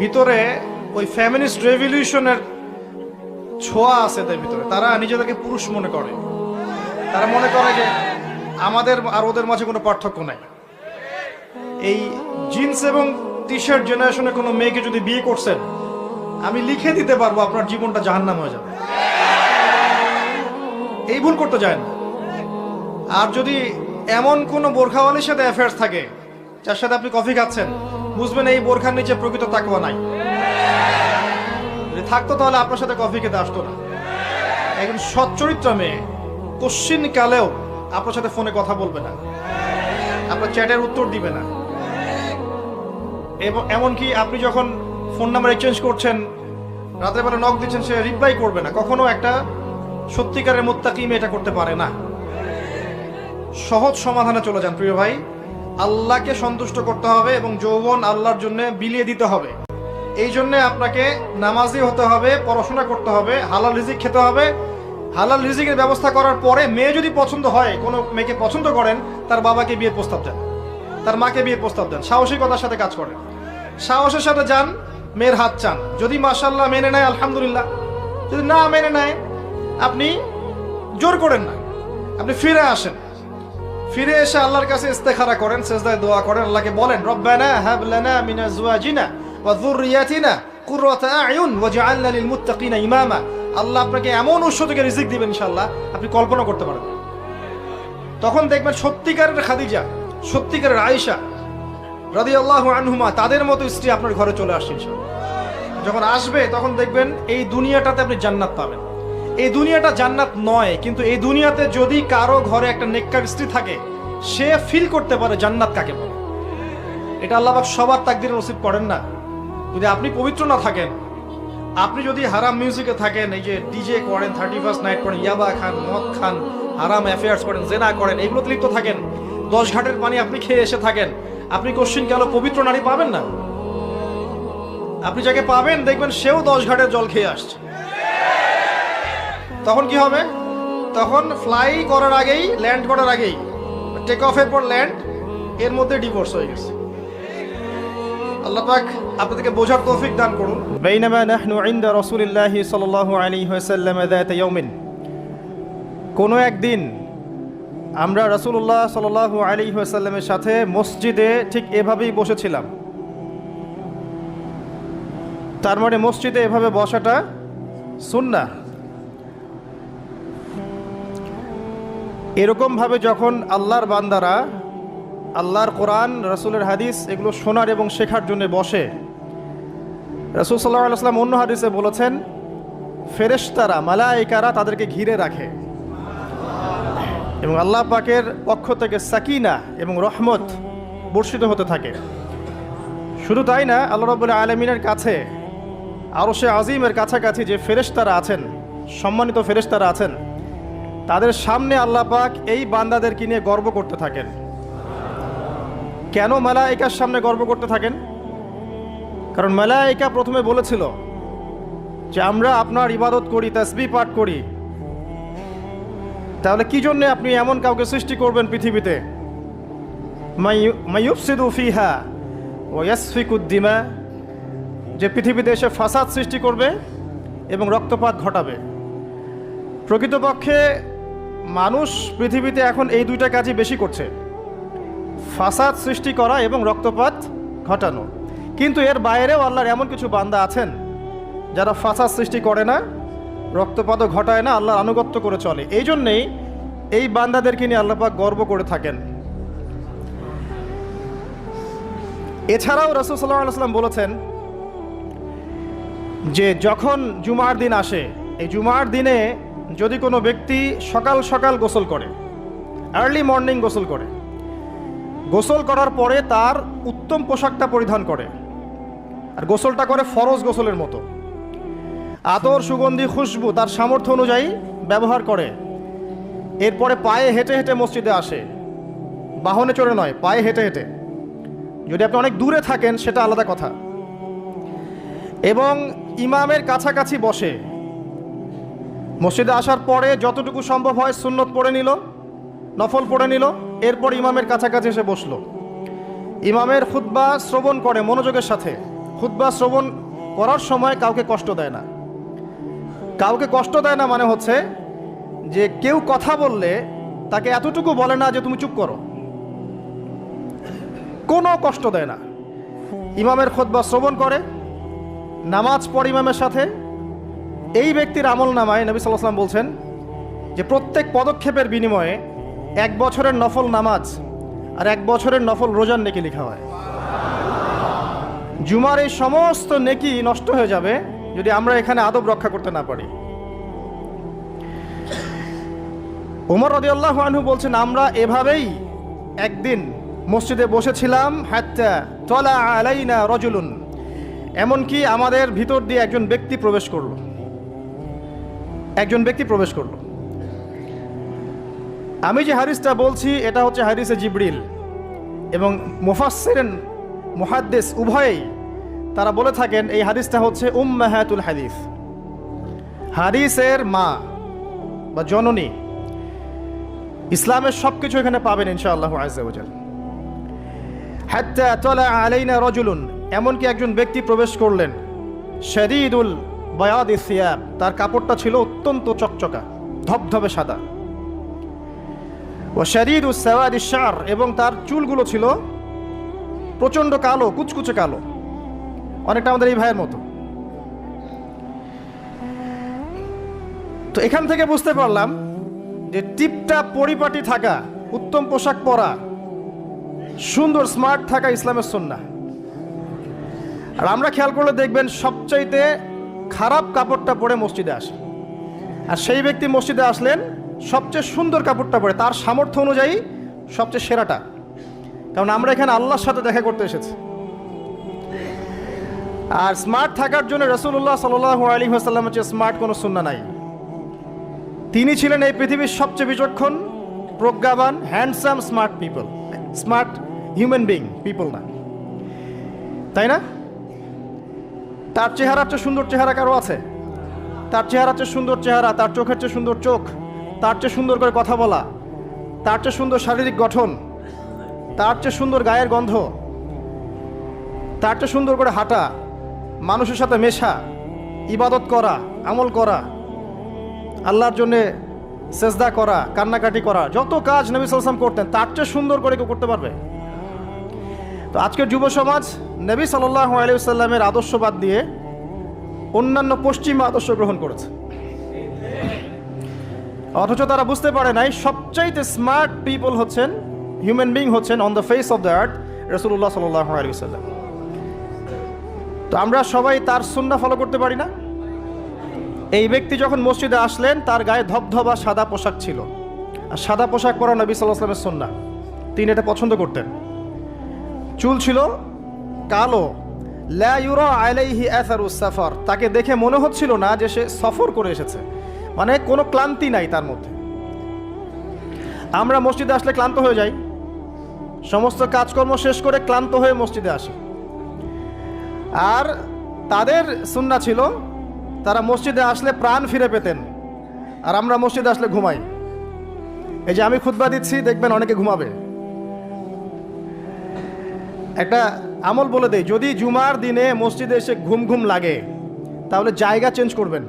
ভিতরে ওই ফ্যামিনিস্ট রেভলিউশনের ছোঁয়া আছে তার ভিতরে। তারা নিজেদেরকে পুরুষ মনে করে। তারা মনে করে যে আমাদের আর ওদের মাঝে কোনো পার্থক্য নাই। এই জিন্স এবং টি শার্ট জেনারেশনে কোনো মেয়েকে যদি বিয়ে করছেন, আমি লিখে দিতে পারব, আপনার জীবনটা জাহান্নাম হয়ে যাবে। এই ভুল করতে যায় না। আর যদি এমন কোনো বোরখাওয়ালির সাথে অ্যাফেয়ার্স থাকে, যার সাথে আপনি কফি খাচ্ছেন বুঝবেন এই বোরখার নিচে প্রকৃত তাকওয়া নাই। থাকতো তাহলে আপনার সাথে কফি খেতে আসতো না। একজন সচ্চরিত্র মেয়ে, কশ্চিন কালেও আপনার সাথে ফোনে কথা বলবে না। আপনার চ্যাটের উত্তর দিবে না। এবং এমনকি আপনি যখন ফোন নাম্বার এক্সচেঞ্জ করছেন, রাতের বেলা নক দিচ্ছেন, সে রিপ্লাই করবে না। কখনো একটা সত্যিকারের মোত্তাকি মেয়ে এটা করতে পারে না। সহজ সমাধানে চলে যান, প্রিয় ভাই। আল্লাহকে সন্তুষ্ট করতে হবে এবং যৌবন আল্লাহর জন্য বিলিয়ে দিতে হবে। এই জন্যে আপনাকে নামাজি হতে হবে, পড়াশোনা করতে হবে, হালাল রিজিক খেতে হবে। হালাল রিজিকের ব্যবস্থা করার পরে মেয়ে যদি পছন্দ হয়, কোনো মেয়েকে পছন্দ করেন, তার বাবাকে বিয়ের প্রস্তাব দেন, তার মাকে বিয়ের প্রস্তাব দেন, সাহসিকতার সাথে কাজ করেন। সাহসের সাথে যান, মেয়ের হাত চান। যদি মাসাল্লাহ মেনে নেয়, আলহামদুলিল্লাহ। যদি না মেনে নেয়, আপনি জোর করেন না। আপনি ফিরে আসেন। ফিরে এসে আল্লাহর কাছে ইস্তেখারা করেন, সেজদায় দোয়া করেন, আল্লাহকে বলেন, রব্বানা হাব লানা মিন আজওয়াজিনা ওয়া যুররিয়াতিনা কুররাতা আয়ুন ওয়াজআলনা লিল মুত্তাকিনা ইমামা। আল্লাহ আপনাকে এমন উৎস থেকে রিজিক দিবেন, ইনশাআল্লাহ, আপনি কল্পনা করতে পারবেন তখন দেখবেন সত্যিকারের খাদিজা, সত্যিকারের আয়েশা রাদিয়াল্লাহু আনহুমা, তাদের মতো স্ত্রী আপনার ঘরে চলে আসছে যখন আসবে, তখন দেখবেন এই দুনিয়াটাতে আপনি জান্নাত পাবেন। এই দুনিয়াটা জান্নাত নয়, কিন্তু এই দুনিয়াতে যদি কারও ঘরে একটা নেককার স্ত্রী থাকে, সে ফিল করতে পারে জান্নাত কাকে বলে। এটা আল্লাহ সবার তাকদির নসিব করেন না। যদি আপনি পবিত্র না থাকেন, আপনি যদি হারাম মিউজিকে থাকেন, এই যে ডিজে করেন থার্টি ফার্স্ট নাইট করেন, ইয়াবা খান, মদ খান, হারাম অ্যাফেয়ার্স করেন, জেনা করেন এগুলোতে লিপ্ত থাকেন, দশ ঘাটের পানি আপনি খেয়ে এসে থাকেন, আপনি কোশ্চিন কেন পবিত্র নারী পাবেন না? আপনি যাকে পাবেন, দেখবেন সেও দশ ঘাটের জল খেয়ে আসছে। তখন কি হবে? তখন ফ্লাই করার আগেই ল্যান্ড করার আগেই টেক অফের পর ল্যান্ড এর মধ্যে ডিভোর্স হয়ে গেছে। বোঝার দান করুন। সাল্লাল্লাহু কোনো একদিন আমরা রাসূলুল্লাহ সাল্লাল্লাহু সাথে মসজিদে ঠিক এভাবেই বসেছিলাম। তার মানে মসজিদে এভাবে বসাটা সুন্নাহ। এরকমভাবে যখন আল্লাহর বান্দারা আল্লাহর কোরআন, রাসূলের হাদিস এগুলো শোনার এবং শেখার জন্য বসে, রাসূল সাল্লাহ আলাইসলাম অন্য হাদিসে বলেছেন, ফেরেশতারা মালাইকারা তাদেরকে ঘিরে রাখে। এবং আল্লাহ পাকের পক্ষ থেকে সাকিনা এবং রহমত বর্ষিত হতে থাকে। শুধু তাই না, আল্লাহ রবুল্লাহ আলমিনের কাছে আরও সে আজিমের কাছাকাছি যে ফেরেশতারা আছেন, সম্মানিত ফেরেশতারা আছেন তাদের সামনে আল্লাহ পাক এই বান্দাদেরকে নিয়ে গর্ব করতে থাকেন। কেন মালাইকার সামনে গর্ব করতে থাকেন? কারণ মালাইকা প্রথমে বলেছিল যে, আমরা আপনার ইবাদত করি তাসবি পাঠ করি। তাহলে কি জন্য আপনি এমন কাউকে সৃষ্টি করবেন পৃথিবীতে? যে পৃথিবীতে এসে ফাসাদ সৃষ্টি করবে এবং রক্তপাত ঘটাবে। প্রকৃতপক্ষে মানুষ পৃথিবীতে এখন এই দুইটা কাজই বেশি করছে। ফাসাদ সৃষ্টি করা এবং রক্তপাত ঘটানো। কিন্তু এর বাইরেও আল্লাহর এমন কিছু বান্দা আছেন, যারা ফাসাদ সৃষ্টি করে না, রক্তপাতও ঘটায় না, আল্লাহর আনুগত্য করে চলে। এই জন্যেই এই বান্দাদেরকে নিয়ে আল্লাপাক গর্ব করে থাকেন। এছাড়াও রসুল সাল্লাহ আলাইসাল্লাম বলেছেন যে যখন জুমার দিন আসে, এই জুমার দিনে যদি কোনো ব্যক্তি সকাল সকাল গোসল করে আর্লি মর্নিং গোসল করে, গোসল করার পরে তার উত্তম পোশাকটা পরিধান করে, আর গোসলটা করে ফরজ গোসলের মতো, আতর, সুগন্ধি, খুশবু তার সামর্থ্য অনুযায়ী ব্যবহার করে, এরপরে পায়ে হেঁটে হেঁটে মসজিদে আসে, বাহনে চড়ে নয়, পায়ে হেঁটে হেঁটে। যদি আপনি অনেক দূরে থাকেন, সেটা আলাদা কথা। এবং ইমামের কাছাকাছি বসে মসজিদে আসার পরে যতটুকু সম্ভব হয় সুন্নত পড়ে নিল, নফল পড়ে নিল, এরপর ইমামের কাছাকাছি এসে বসল। ইমামের খুতবা শ্রবণ করে মনোযোগের সাথে। খুদ্া শ্রবণ করার সময় কাউকে কষ্ট দেয় না। কাউকে কষ্ট দেয় না মানে হচ্ছে যে কেউ কথা বললে তাকে এতটুকু বলে না যে তুমি চুপ করো। কোনো কষ্ট দেয় না। ইমামের খোদবা শ্রবণ করে, নামাজ পড় ইমামের সাথে এই ব্যক্তির আমল নামায় নবী সাল্লাম বলছেন যে প্রত্যেক পদক্ষেপের বিনিময়ে এক বছরের নফল নামাজ আর এক বছরের নফল রোজার নেকি লেখা হয়। জুমার এই সমস্ত নেকি নষ্ট হয়ে যাবে যদি আমরা এখানে আদব রক্ষা করতে না পারি। ওমর রদিয়াল্লাহ আনহু বলছেন, আমরা এভাবেই একদিন মসজিদে বসেছিলাম, হাত্তা তলা আলাইনা রজুলুন। এমনকি আমাদের ভিতর দিয়ে একজন ব্যক্তি প্রবেশ করল। একজন ব্যক্তি প্রবেশ করল। আমি যে হারিসটা বলছি, এটা হচ্ছে হারিসে জিবরিল এবং মুফাসসিরিন, মুহাদ্দিস উভয়েই তারা বলে থাকেন, এই হাদিসটা হচ্ছে উম উম্মাহাতুল হাদিস। হাদিসের মা বা জননী ইসলামের সব কিছু এখানে পাবেন ইনশাআল্লাহ আলাইনা রজুলুন, এমনকি একজন ব্যক্তি প্রবেশ করলেন শরীদুল তার কাপড়টা ছিল অত্যন্ত চকচকা, ধবধবে সাদা। ও শরীর সেওয়াদ শার, এবং তার চুলগুলো ছিল প্রচণ্ড কালো, কুচকুচে কালো। অনেকটা আমাদের এই ভাইয়ের মতো। তো এখান থেকে বুঝতে পারলাম যে টিপটা পরিপাটি থাকা, উত্তম পোশাক পরা, সুন্দর স্মার্ট থাকা ইসলামের সন্না আর আমরা খেয়াল করলে দেখবেন সবচাইতে খারাপ কাপড়টা পরে মসজিদে আসে। আর সেই ব্যক্তি মসজিদে আসলেন, সবচেয়ে সুন্দর কাপড়টা পরে, তার সামর্থ্য অনুযায়ী সবচেয়ে সেরাটা। কারণ আমরা এখানে আল্লাহর সাথে দেখা করতে এসেছি। আর স্মার্ট থাকার জন্য রসুল্লাহ সাল আলী আসাল্লাম হচ্ছে স্মার্ট কোনো সুন্না নাই। তিনি ছিলেন এই পৃথিবীর সবচেয়ে বিচক্ষণ, প্রজ্ঞাবান handsome smart people smart human being people না। তাই না? তার চেহারার চেয়ে সুন্দর চেহারা কারও আছে? তার চেহারার চেয়ে সুন্দর চেহারা, তার চোখের চেয়ে সুন্দর চোখ, তার চেয়ে সুন্দর করে কথা বলা, তার চেয়ে সুন্দর শারীরিক গঠন, তার চেয়ে সুন্দর গায়ের গন্ধ, তার চেয়ে সুন্দর করে হাঁটা, মানুষের সাথে মেশা, ইবাদত করা, আমল করা, আল্লাহর জন্যে সেজদা করা, কান্নাকাটি করা, যত কাজ নবী সাল্লাম করতেন, তার চেয়ে সুন্দর করে কেউ করতে পারবে? তো আজকের যুব সমাজ নবী সাল্লাহ আলিয়াল্লামের আদর্শবাদ দিয়ে অন্যান্য পশ্চিম আদর্শ গ্রহণ করেছে। অথচ তারা বুঝতে পারে নাই, সবচাইতে স্মার্ট পিপল হচ্ছেন হিউম্যান বিং হচ্ছেন on the face of the earth রসুল্লাহ সাল্লাহ আলিয়াল্লাম তো আমরা সবাই তার সুন্না ফলো করতে পারি না? এই ব্যক্তি যখন মসজিদে আসলেন, তার গায়ে ধবধবা সাদা পোশাক ছিল। আর সাদা পোশাক পরা নবী সাল্লাহ সাল্লামের সন্না তিনি এটা পছন্দ করতেন। চুল ছিল কালো। সাফার। তাকে দেখে মনে হচ্ছিল না যে সে সফর করে এসেছে। মানে কোনো ক্লান্তি নাই তার মধ্যে। আমরা মসজিদে আসলে ক্লান্ত হয়ে যাই। সমস্ত কাজকর্ম শেষ করে ক্লান্ত হয়ে মসজিদে আসি। আর তাদের সুন্না ছিল, তারা মসজিদে আসলে প্রাণ ফিরে পেতেন। আর আমরা মসজিদে আসলে ঘুমাই। এই যে আমি খুতবা দিচ্ছি, দেখবেন অনেকে ঘুমাবে। একটা আমল বলে দেই, যদি জুমার দিনে মসজিদে এসে ঘুম ঘুম লাগে, তাহলে জায়গা চেঞ্জ করবেন।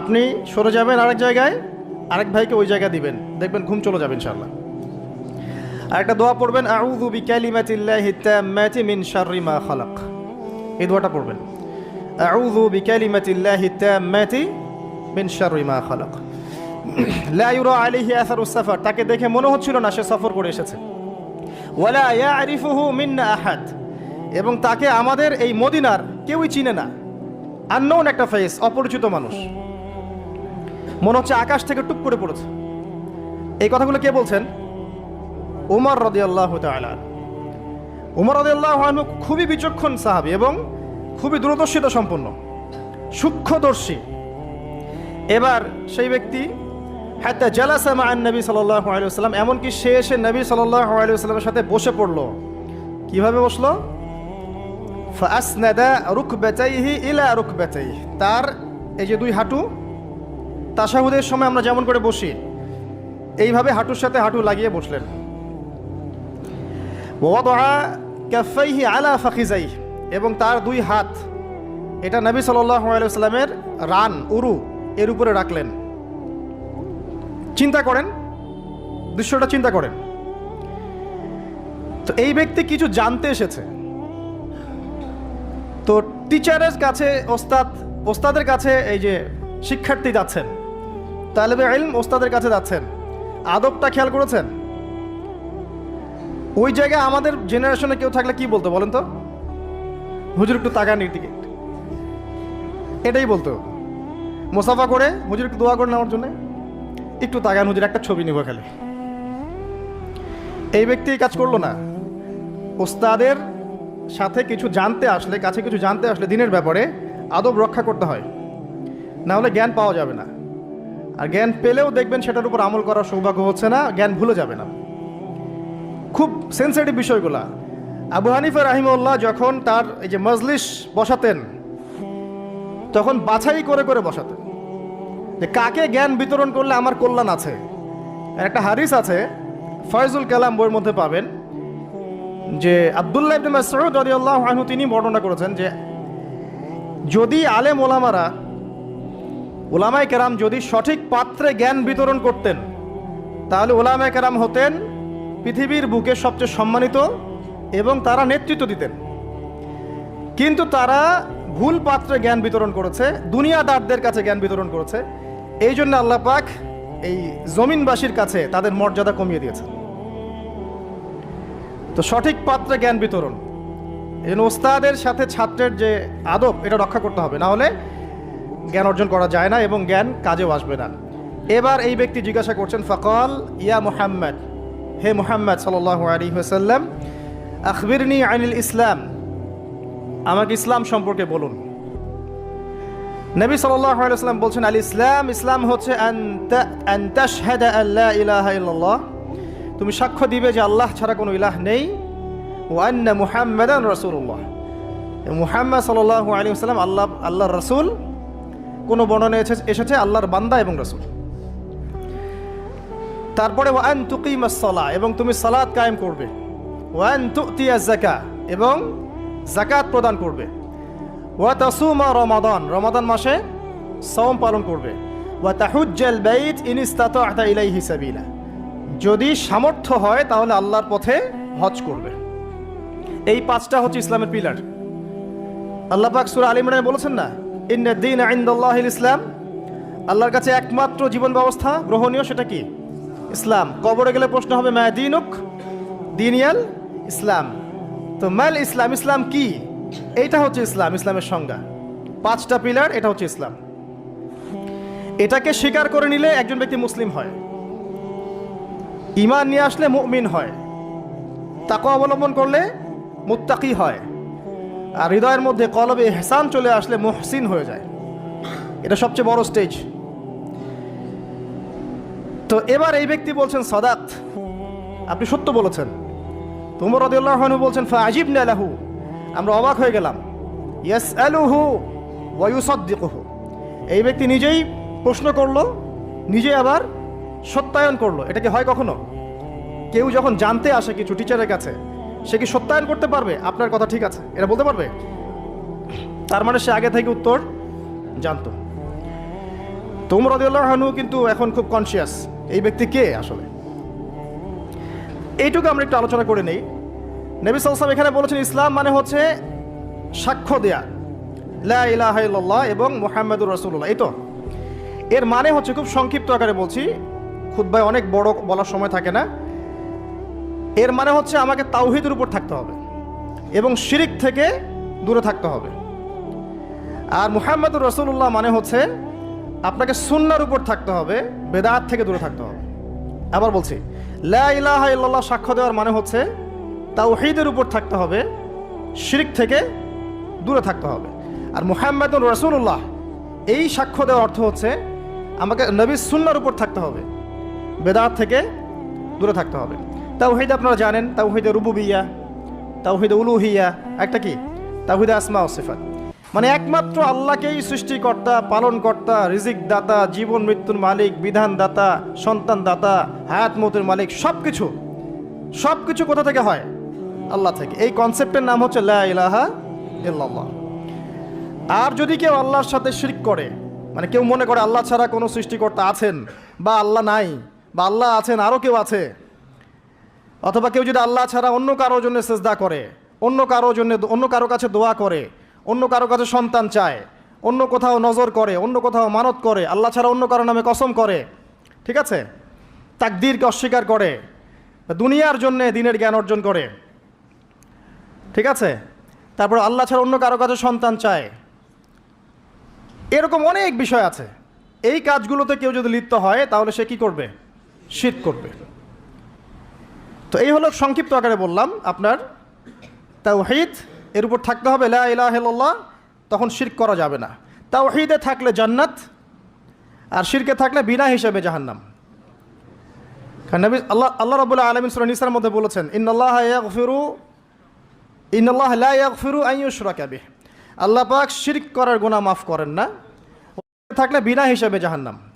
আপনি সরে যাবেন আরেক জায়গায়, আরেক ভাইকে ওই জায়গা দিবেন, দেখবেন ঘুম চলে যাবে ইনশাল্লাহ আর একটা দোয়া পড়বেন, আউযু বিকালিমাতিল্লাহি তাম্মাতি মিন শাররি মা খালাক। এই দোয়াটা পড়বেন, আউযু বিকালিমাতিল্লাহি তাম্মাতি মিন শাররি মা খালাক। লা ইউরা আলাইহি আসারুস সাফার, তাকে দেখে মনে হচ্ছিল না সে সফর করে এসেছে। ওয়ালা ইয়ারিফুহু মিন্না আহাদ। এবং তাকে আমাদের এই মদিনার কেউই চিনে না। আননোন একটা ফেস, অপরিচিত মানুষ। মনে হচ্ছে আকাশ থেকে টুক করে পড়েছে। এই কথাগুলো কে বলছেন? উমর রদিয়াল্লাহ তাআলা উমর রদিয়াল্লাহ আনহু খুবই বিচক্ষণ সাহাবী এবং খুবই দূরদর্শিতা সম্পন্ন। সূক্ষ্মদর্শী। এবার সেই ব্যক্তি হাত্তা জালাসা মা নবী সাল্লাহ আলাইহি ওয়াসাল্লাম, এমনকি সে এসে নবী সাল্লাল্লাহু আলাইহি ওয়াসাল্লামের সাথে বসে পড়ল। কীভাবে বসল? ফাসনাদা রুকবাতাইহি ইলা রুকবাতাইহি। তার এই যে দুই হাঁটু তাসাহুদের সময় আমরা যেমন করে বসি, এইভাবে হাঁটুর সাথে হাঁটু লাগিয়ে বসলেন। ওয়াদা কাফাইহি আলা ফাখিজাই এবং তার দুই হাত, এটা নবী সাল্লাহ সাল্লামের রান, উরু, এর উপরে রাখলেন। চিন্তা করেন, দৃশ্যটা চিন্তা করেন। তো এই ব্যক্তি কিছু জানতে এসেছে। তো টিচারের কাছে ওস্তাদ, ওস্তাদের কাছে এই যে শিক্ষার্থী যাচ্ছেন, তালেবে ইলম ওস্তাদের কাছে যাচ্ছেন, আদবটা খেয়াল করেছেন? ওই জায়গায় আমাদের জেনারেশনে কেউ থাকলে কি বলতো বলেন তো? হুজুর একটু তাকান দিকে এটাই বলতো। মোসাফা করে হুজুর একটু দোয়া করেন আমার জন্য। একটু তাকান হুজুর একটা ছবি নিব খেলে। এই ব্যক্তি কাজ করল না। ওস্তাদের সাথে কিছু জানতে আসলে, কাছে কিছু জানতে আসলে দিনের ব্যাপারে আদব রক্ষা করতে হয়। না হলে জ্ঞান পাওয়া যাবে না। আর জ্ঞান পেলেও দেখবেন সেটার উপর আমল করার সৌভাগ্য হচ্ছে না, জ্ঞান ভুলে যাবে না। খুব সেন্সিটিভ বিষয়গুলা। আবু হানিফা রাহিমউল্লাহ যখন তার এই যে মজলিস বসাতেন, তখন বাছাই করে করে বসাতেন। যে কাকে জ্ঞান বিতরণ করলে আমার কল্যাণ আছে? একটা হারিস আছে, ফয়জুল কালাম বইয়ের মধ্যে পাবেন, যে আবদুল্লাহ তিনি বর্ণনা করেছেন যে, যদি আলেম ওলামারা ওলামাই কেরাম যদি সঠিক পাত্রে জ্ঞান বিতরণ করতেন, তাহলে ওলামাই কেরাম হতেন পৃথিবীর বুকে সবচেয়ে সম্মানিত এবং তারা নেতৃত্ব দিতেন। কিন্তু তারা ভুল পাত্রে জ্ঞান বিতরণ করেছে, দুনিয়াদারদের কাছে জ্ঞান বিতরণ করেছে এই জন্য আল্লাহ পাক এই জমিনবাসীর কাছে তাদের মর্যাদা কমিয়ে দিয়েছে তো সঠিক পাত্রে জ্ঞান বিতরণ। এই ওস্তাদের সাথে ছাত্রের যে আদব, এটা রক্ষা করতে হবে। না হলে জ্ঞান অর্জন করা যায় না এবং জ্ঞান কাজেও আসবে না। এবার এই ব্যক্তি জিজ্ঞাসা করছেন, ফকল, ইয়া মুহাম্মদ। হে মুহাম্মদ সাল্লাহ আলী হাসাল্লাম আখবিরনি আনিল ইসলাম। আমাকে ইসলাম সম্পর্কে বলুন। নবী সাল্লাম বলছেন, আল ইসলাম ইসলাম হচ্ছে তুমি সাক্ষ্য দিবে যে আল্লাহ ছাড়া কোনো ইলাহ নেই। ওয়ান্না মুহাম্মাদান রসুল্লাহ মুহাম্মদ সাল্লাহ আলী সাল্লাম আল্লাহ, আল্লাহর রসুল। কোনো বর্ণনা এসেছে আল্লাহর বান্দা এবং রসুল। তারপরে ওয়ান তুকিম সলা, এবং তুমি সালাদ কায়েম করবে। ওয়ান তুতিয়া জাকা এবং জাকাত প্রদান করবে। ওয়া তাসুমা রমাদান। রমাদান মাসে সওম পালন করবে। ওয়া তাহুজ্জাল বাইত ইন ইস্তাতা'তা ইলাইহি সাবিলা। যদি সামর্থ্য হয়, তাহলে আল্লাহর পথে হজ করবে। এই পাঁচটা হচ্ছে ইসলামের পিলার। আল্লাহ পাক সূরা আলী ইমরানে বলেছেন না, ইন্না দ্বীন ইনদাল্লাহিল ইসলাম। আল্লাহর কাছে একমাত্র জীবন ব্যবস্থা গ্রহণীয় সেটা কি? ইসলাম। কবরে গেলে প্রশ্ন হবে, মা দিনুক দিনিয়াল ইসলাম। তো মাল ইসলাম ইসলাম কি? এইটা হচ্ছে ইসলাম, ইসলামের সংজ্ঞা। পাঁচটা পিলার, এটা হচ্ছে ইসলাম। এটাকে স্বীকার করে নিলে একজন ব্যক্তি মুসলিম হয়। ইমান নিয়ে আসলে মুমিন হয়। তাকে অবলম্বন করলে মুত্তাকি হয়। আর হৃদয়ের মধ্যে কলবে হেসান চলে আসলে মুহসিন হয়ে যায়। এটা সবচেয়ে বড় স্টেজ তো এবার এই ব্যক্তি বলছেন, সদাত। আপনি সত্য বলেছেন। তোমর রদিউল্লাহনু বলছেন ফাজিব আলাহু আমরা অবাক হয়ে গেলাম। ইয়াস আলুহু ওয়ুসদ্দিকুহু এই ব্যক্তি নিজেই প্রশ্ন করল, নিজে আবার সত্যায়ন করল। এটা কি হয় কখনো? কেউ যখন জানতে আসে কিছু টিচারের কাছে, সে কি সত্যায়ন করতে পারবে? আপনার কথা ঠিক আছে। এটা বলতে পারবে? তার মানে সে আগে থেকে উত্তর জানতো। তোমর রদিউল্লাহনু কিন্তু এখন খুব কনসিয়াস এই ব্যক্তি কে আসলে? এইটুকু আমরা একটু আলোচনা করে নেই। নবী সাল্লাম এখানে বলেছেন, ইসলাম মানে হচ্ছে সাক্ষ্য দেয়া। লা ইলাহা ইল্লাল্লাহ এবং মোহাম্মদুর রসুল্লাহ এই তো। এর মানে হচ্ছে, খুব সংক্ষিপ্ত আকারে বলছি খুদ্ায় অনেক বড় বলার সময় থাকে না। এর মানে হচ্ছে, আমাকে তাওহিদের উপর থাকতে হবে এবং শিরিক থেকে দূরে থাকতে হবে। আর মুহাম্মদুর রসুল্লাহ মানে হচ্ছে, আপনাকে সুন্নার উপর থাকতে হবে, বেদাত থেকে দূরে থাকতে হবে। আবার বলছি, লা ইলাহা ইল্লাল্লাহ সাক্ষ্য দেওয়ার মানে হচ্ছে তাওহিদের উপর থাকতে হবে, শিরিক থেকে দূরে থাকতে হবে। আর মুহাম্মদুর রসুল্লাহ এই সাক্ষ্য দেওয়ার অর্থ হচ্ছে আমাকে নবী সুন্নার উপর থাকতে হবে, বেদাত থেকে দূরে থাকতে হবে। তাওহিদ আপনারা জানেন, তাওহিদে রুবুবিয়া, তাওহিদে উলুহিয়া, একটা কি? তাওহিদে আসমা ও সিফাত। মানে একমাত্র আল্লাহকেই সৃষ্টিকর্তা, পালনকর্তা রিজিক দাতা জীবন মৃত্যুর মালিক বিধান দাতা সন্তান দাতা হায়াত মতের মালিক সব কিছু সব কিছু কোথা থেকে হয়? আল্লাহ থেকে। এই কনসেপ্টের নাম হচ্ছে লা ইলাহা আর যদি কেউ আল্লাহর সাথে শিরক করে মানে কেউ মনে করে আল্লাহ ছাড়া কোনো সৃষ্টিকর্তা আছেন বা আল্লাহ নাই বা আল্লাহ আছেন আরও কেউ আছে, অথবা কেউ যদি আল্লাহ ছাড়া অন্য কারোর জন্য সেজদা করে, অন্য কারোর জন্য অন্য কারও কাছে দোয়া করে, অন্য কারও কাছে সন্তান চায়, অন্য কোথাও নজর করে, অন্য কোথাও মানত করে, আল্লাহ ছাড়া অন্য কারও নামে কসম করে, ঠিক আছে? তাকদীরকে অস্বীকার করে, দুনিয়ার জন্যে দিনের জ্ঞান অর্জন করে ঠিক আছে? তারপর আল্লাহ ছাড়া অন্য কারও কাছে সন্তান চায়। এরকম অনেক বিষয় আছে। এই কাজগুলোতে কেউ যদি লিপ্ত হয়, তাহলে সে কি করবে? শীত করবে। তো এই হলো সংক্ষিপ্ত আকারে বললাম আপনার। তাওহিদ, এর উপর থাকতে হবে লা ইলাহা ইল্লাল্লাহ, তখন শিরক করা যাবে না। তাওহিদে থাকলে জান্নাত, আর শিরকে থাকলে বিনা হিসেবে জাহান্নাম। কারণ আল্লাহ আল্লাহ রাবুল্লাহ আলমিন মধ্যে বলেছেন ইন্নআল্লাহ ইয়াগফিরু লা ইয়াগফিরু আন ইউশরাকা বিহ। আল্লাহ পাক শিরিক করার গুণা মাফ করেন না। থাকলে বিনা হিসাবে জাহান্নাম।